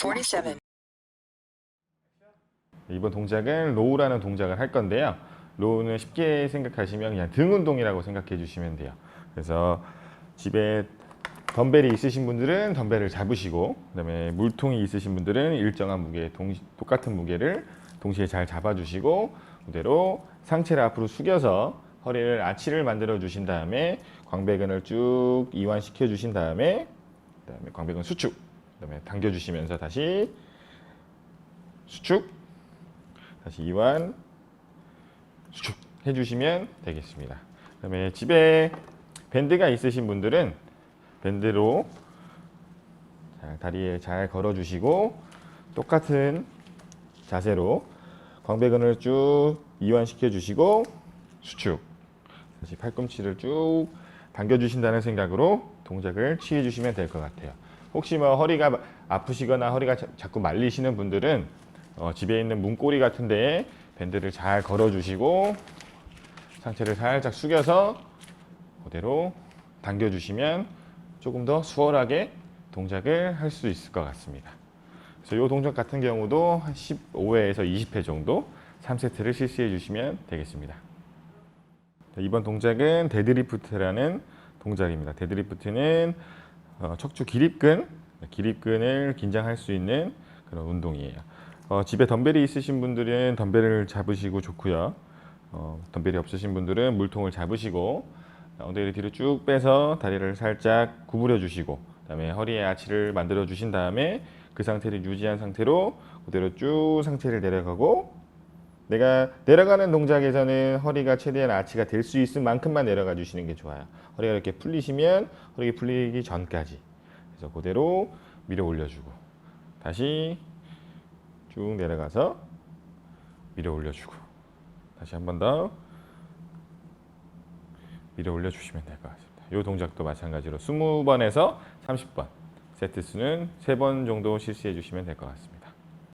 47. 이번 동작은 로우라는 동작을 할 건데요. 로우는 쉽게 생각하시면 그냥 등 운동이라고 생각해 주시면 돼요. 그래서 집에 덤벨이 있으신 분들은 덤벨을 잡으시고 그다음에 물통이 있으신 분들은 일정한 무게 동 똑같은 무게를 동시에 잘 잡아주시고 그대로 상체를 앞으로 숙여서 허리를 아치를 만들어 주신 다음에 광배근을 쭉 이완시켜 주신 다음에 그다음에 광배근 수축 그다음에 당겨 주시면서 다시 수축 다시 이완 수축 해주시면 되겠습니다. 그다음에 집에 밴드가 있으신 분들은 밴드로 잘 다리에 잘 걸어주시고 똑같은 자세로 광배근을 쭉 이완시켜 주시고 수축 다시 팔꿈치를 쭉 당겨 주신다는 생각으로 동작을 취해 주시면 될 것 같아요. 혹시 뭐 허리가 아프시거나 허리가 자, 자꾸 말리시는 분들은 어, 집에 있는 문고리 같은 데에 밴드를 잘 걸어주시고 상체를 살짝 숙여서 그대로 당겨주시면 조금 더 수월하게 동작을 할 수 있을 것 같습니다. 그래서 이 동작 같은 경우도 한 15회에서 20회 정도 3세트를 실시해 주시면 되겠습니다. 자, 이번 동작은 데드리프트라는 동작입니다. 데드리프트는 어, 척추 기립근, 기립근을 긴장할 수 있는 그런 운동이에요. 어, 집에 덤벨이 있으신 분들은 덤벨을 잡으시고 좋고요. 어, 덤벨이 없으신 분들은 물통을 잡으시고 엉덩이를 뒤로 쭉 빼서 다리를 살짝 구부려 주시고 그다음에 허리에 아치를 만들어 주신 다음에 그 상태를 유지한 상태로 그대로 쭉 상체를 내려가고 내가 내려가는 동작에서는 허리가 최대한 아치가 될 수 있을 만큼만 내려가 주시는 게 좋아요. 허리가 이렇게 풀리시면 허리가 풀리기 전까지 그래서 그대로 밀어 올려주고 다시 쭉 내려가서 밀어 올려주고 다시 한 번 더 밀어 올려주시면 될 것 같습니다. 이 동작도 마찬가지로 20번에서 30번 세트 수는 3번 정도 실시해 주시면 될 것 같습니다.